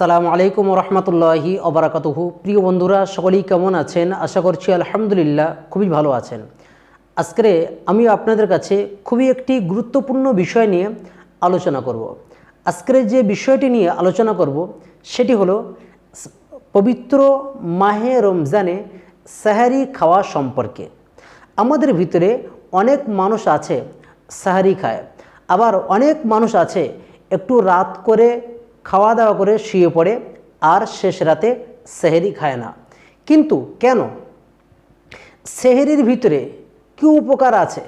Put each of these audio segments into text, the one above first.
আসসালামু আলাইকুম রহমতুল্লাহি অবরাকাতুহু প্রিয় বন্ধুরা, সকলেই কেমন আছেন? আশা করছি আলহামদুলিল্লাহ খুবই ভালো আছেন। আজকে আমি আপনাদের কাছে খুবই একটি গুরুত্বপূর্ণ বিষয় নিয়ে আলোচনা করব। আজকের যে বিষয়টি নিয়ে আলোচনা করব, সেটি হলো পবিত্র মাহে রমজানে সাহারি খাওয়া সম্পর্কে। আমাদের ভিতরে অনেক মানুষ আছে সাহারি খায়। আবার অনেক মানুষ আছে একটু রাত করে খাওয়া দাওয়া করে শুয়ে পড়ে, আর শেষ রাতে সেহেরি খায় না। কিন্তু কেন? সেহেরির ভিতরে কী উপকার আছে?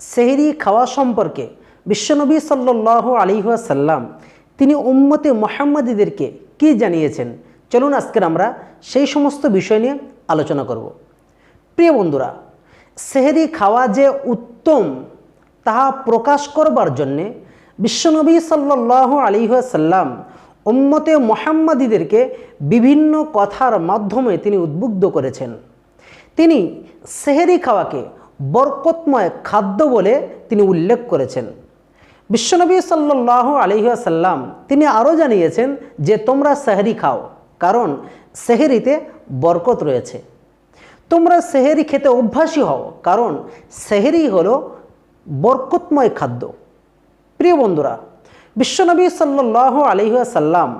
সেহেরি খাওয়া সম্পর্কে বিশ্বনবী সাল্লাহ আলিহাসাল্লাম তিনি উম্মতে মোহাম্মদীদেরকে কি জানিয়েছেন? চলুন আজকের আমরা সেই সমস্ত বিষয় নিয়ে আলোচনা করব। প্রিয় বন্ধুরা, সেহেরি খাওয়া যে উত্তম, তাহা প্রকাশ করবার জন্যে বিশ্বনবী সাল্লাহ আলিহাসাল্লাম উম্মতে মোহাম্মদীদেরকে বিভিন্ন কথার মাধ্যমে তিনি উদ্বুদ্ধ করেছেন। তিনি সেহেরি খাওয়াকে বরকতময় খাদ্য বলে তিনি উল্লেখ করেছেন। বিশ্বনবী সাল্লাহ আলহিহাসাল্লাম তিনি আরও জানিয়েছেন যে, তোমরা সেহেরি খাও, কারণ সেহেরিতে বরকত রয়েছে। তোমরা সেহেরি খেতে অভ্যাসী হও, কারণ সেহেরি হলো বরকতময় খাদ্য। প্রিয় বন্ধুরা বিশ্বনবী সাল্লাহ আলহিহাসাল্লাম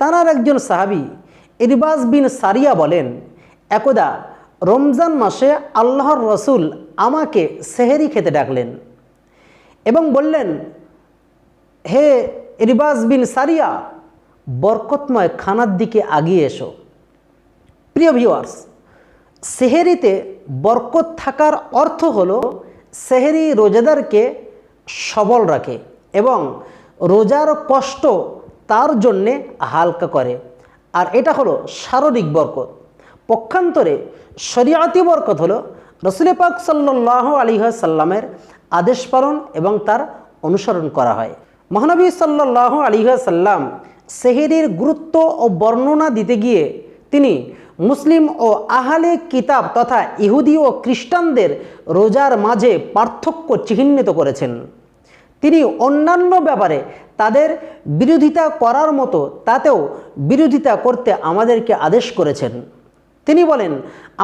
তাঁর একজন সাহাবি ইরবাজ বিন সারিয়া বলেন, একদা রমজান মাসে আল্লাহর রসুল আমাকে সেহেরি খেতে ডাকলেন এবং বললেন, হে রিবাজ বিন সারিয়া, বরকতময় খানার দিকে আগিয়ে এসো। প্রিয় ভিউয়ার্স সেহেরিতে বরকত থাকার অর্থ হলো, সেহেরি রোজাদারকে সবল রাখে এবং রোজার কষ্ট তার জন্যে হালকা করে। আর এটা হলো শারীরিক বরকত। পক্ষান্তরে শরিয়াতি বরকত হলো রসুল পাক সাল্লাহ আলিহাসাল্লামের আদেশ পালন এবং তার অনুসরণ করা হয়। মহানবী সাল্লাহ আলিহাসাল্লাম সেহেরির গুরুত্ব ও বর্ণনা দিতে গিয়ে তিনি মুসলিম ও আহালে কিতাব তথা ইহুদি ও খ্রিস্টানদের রোজার মাঝে পার্থক্য চিহ্নিত করেছেন। তিনি অন্যান্য ব্যাপারে তাদের বিরোধিতা করার মতো তাতেও বিরোধিতা করতে আমাদেরকে আদেশ করেছেন। তিনি বলেন,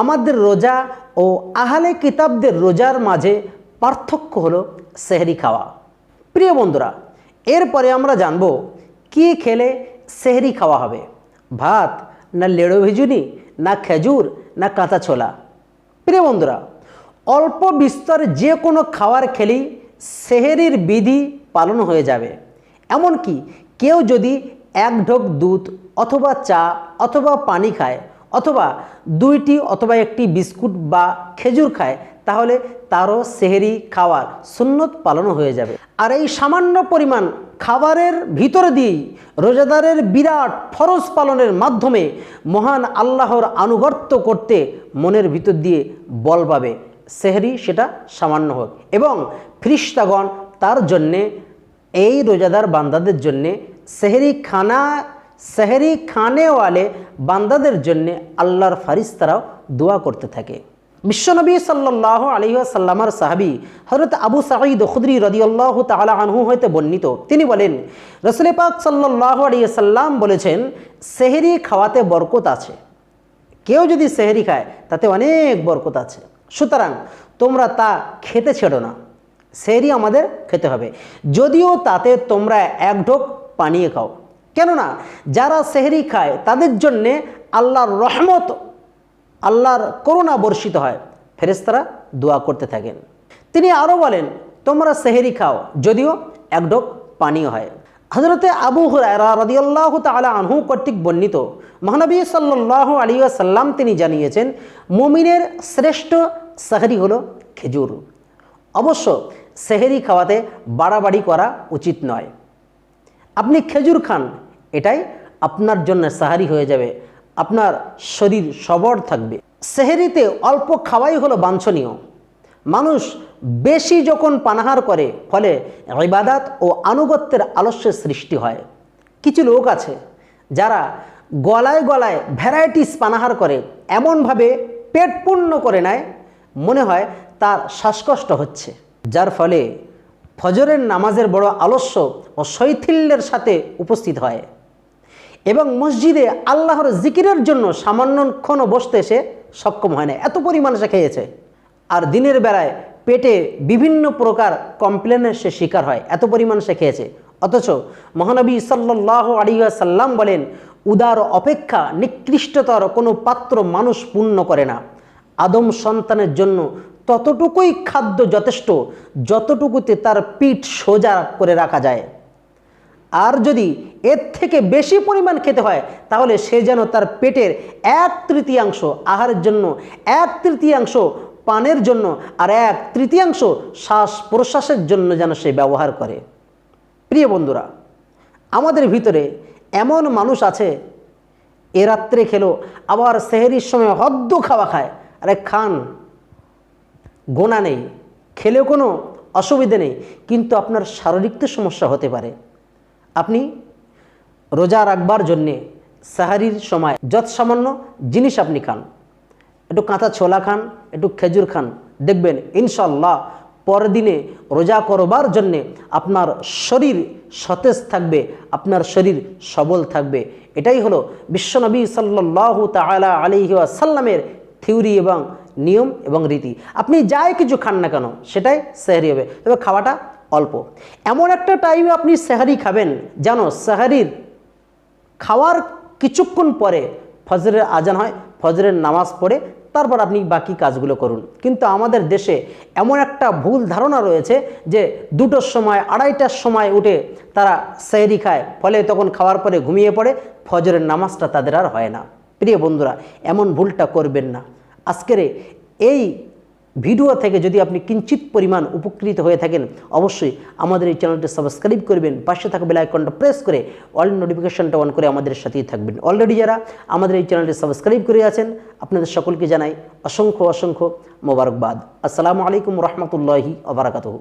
আমাদের রোজা ও আহালে কিতাবদের রোজার মাঝে পার্থক্য হলো সেহরি খাওয়া। প্রিয় বন্ধুরা, এরপরে আমরা জানব কি খেলে সেহরি খাওয়া হবে। ভাত না লেড়ো ভিজুনি, না খেজুর, না কাঁচা ছোলা। প্রিয় বন্ধুরা, অল্প বিস্তর যে কোনো খাবার খেলেই সেহেরির বিধি পালন হয়ে যাবে। এমনকি কেউ যদি এক ঢোক দুধ অথবা চা অথবা পানি খায় অথবা দুইটি অথবা একটি বিস্কুট বা খেজুর খায়, তাহলে তারও সেহেরি খাওয়ার সুন্নত পালন হয়ে যাবে। আর এই সামান্য পরিমাণ খাবারের ভিতর দিয়েই রোজাদারের বিরাট ফরজ পালনের মাধ্যমে মহান আল্লাহর আনুগত্য করতে মনের ভিতর দিয়ে বল পাবে সেহরি সেটা সামান্য হোক। এবং ফ্রিস্তাগণ তার জন্যে, এই রোজাদার বান্দাদের জন্যে, সেহরি খানা, সেহরি খানেওয়ালে বান্দাদের জন্যে আল্লাহর ফারিস্তারাও দোয়া করতে থাকে। বিশ্বনবী সাল্লাহ আলহিসাল্লামার সাহাবি হজরত আবু সাঈদ খুদরি রদিয়াল্লাহ তালা আনহু হইতে বর্ণিত। তিনি বলেন, রসুল পাক সাল্লাহ আলিয়াল্লাম বলেছেন, সেহেরি খাওয়াতে বরকত আছে। কেউ যদি সেহেরি খায়, তাতে অনেক বরকত আছে। সুতরাং তোমরা তা খেতে ছেড়ো না। সেহেরি আমাদের খেতে হবে। যদিও তাতে তোমরা এক ঢোক পানিয়ে খাও। কেননা যারা সেহরি খায়, তাদের জন্যে আল্লাহর রহমত, আল্লাহর করুণা বর্ষিত হয়। ফেরেস্তারা দোয়া করতে থাকেন। তিনি আরও বলেন, তোমরা সেহেরি খাও, যদিও এক ঢোক পানীয় হয়। হজরতে আবু হুরায়রা রদিয়াল্লাহ তালা আনহু কর্তৃক বর্ণিত। মহানবী সাল্লাহ আলী সাল্লাম তিনি জানিয়েছেন, মুমিনের শ্রেষ্ঠ সাহরি হলো খেজুর। অবশ্য সেহেরি খাওয়াতে বাড়াবাড়ি করা উচিত নয়। আপনি খেজুর খান, এটাই আপনার জন্য সাহারি হয়ে যাবে, আপনার শরীর সবর থাকবে। সেহেরিতে অল্প খাওয়াই হলো বাঞ্ছনীয়। মানুষ বেশি যখন পানাহার করে, ফলে ইবাদাত ও আনুগত্যের আলস্যের সৃষ্টি হয়। কিছু লোক আছে যারা গলায় গলায় ভ্যারাইটিস পানাহার করে, এমনভাবে পেট পূর্ণ করে নেয়, মনে হয় তার শ্বাসকষ্ট হচ্ছে। যার ফলে ফজরের নামাজের বড় আলস্য ও শৈথিল্যের সাথে উপস্থিত হয় এবং মসজিদে আল্লাহর জিকিরের জন্য সামান্যক্ষণও বসতে সে সক্ষম হয় না। এত পরিমাণ সে খেয়েছে। আর দিনের বেলায় পেটে বিভিন্ন প্রকার কমপ্লেনের সে শিকার হয়, এত পরিমাণ সে খেয়েছে। অথচ মহানবী সাল্লাহ আলিয়া সাল্লাম বলেন, উদার অপেক্ষা নিকৃষ্টতর কোনো পাত্র মানুষ পূর্ণ করে না। আদম সন্তানের জন্য ততটুকুই খাদ্য যথেষ্ট, যতটুকুতে তার পিঠ সোজা করে রাখা যায়। আর যদি এর থেকে বেশি পরিমাণ খেতে হয়, তাহলে সে যেন তার পেটের এক তৃতীয়াংশ, আহারের জন্য এক তৃতীয়াংশ পানের জন্য আর এক তৃতীয়াংশ শ্বাস প্রশ্বাসের জন্য যেন সে ব্যবহার করে। প্রিয় বন্ধুরা, আমাদের ভিতরে এমন মানুষ আছে, এ রাত্রে খেলো, আবার সেহেরির সময় হদ্দ খাওয়া খায়। আরে খান, গোনা নেই খেলেও কোনো অসুবিধে নেই, কিন্তু আপনার শারীরিক তো সমস্যা হতে পারে। আপনি রোজা রাখবার জন্যে সাহারির সময় যৎসামান্য জিনিস আপনি খান। একটু কাঁচা ছোলা খান, একটু খেজুর খান, দেখবেন ইনশাল্লাহ পরের দিনে রোজা করবার জন্যে আপনার শরীর সতেজ থাকবে, আপনার শরীর সবল থাকবে। এটাই হলো বিশ্বনবী সাল্লাহ তালা আলিহি সাল্লামের থিওরি এবং নিয়ম এবং রীতি। আপনি যাই কিছু খান না কেন, সেটাই সেহারি হবে। তবে খাওয়াটা অল্প। এমন একটা টাইমে আপনি সেহারি খাবেন, যেন সেহারির খাওয়ার কিছুক্ষণ পরে ফজরের আজান হয় ফজরের নামাজ পড়ে তারপর আপনি বাকি কাজগুলো করুন। কিন্তু আমাদের দেশে এমন একটা ভুল ধারণা রয়েছে যে দুটোর সময়, আড়াইটার সময় উঠে তারা সেহরি খায়, ফলে তখন খাওয়ার পরে ঘুমিয়ে পড়ে, ফজরের নামাজটা তাদের আর হয় না। প্রিয় বন্ধুরা, এমন ভুলটা করবেন না। আজকের এই ভিডিও থেকে যদি আপনি কিঞ্চিত পরিমাণ উপকৃত হয়ে থাকেন, অবশ্যই আমাদের এই চ্যানেলটি সাবস্ক্রাইব করবেন, পাশে থাকা বেল আইকনটা প্রেস করে অল নোটিফিকেশনটা অন করে আমাদের সাথেই থাকবেন। অলরেডি যারা আমাদের এই চ্যানেলটি সাবস্ক্রাইব করে আছেন, আপনাদের সকলকে জানাই অসংখ্য অসংখ্য মোবারকবাদ। আসসালামু আলাইকুম রহমতুল্লাহি আবরাকাতহ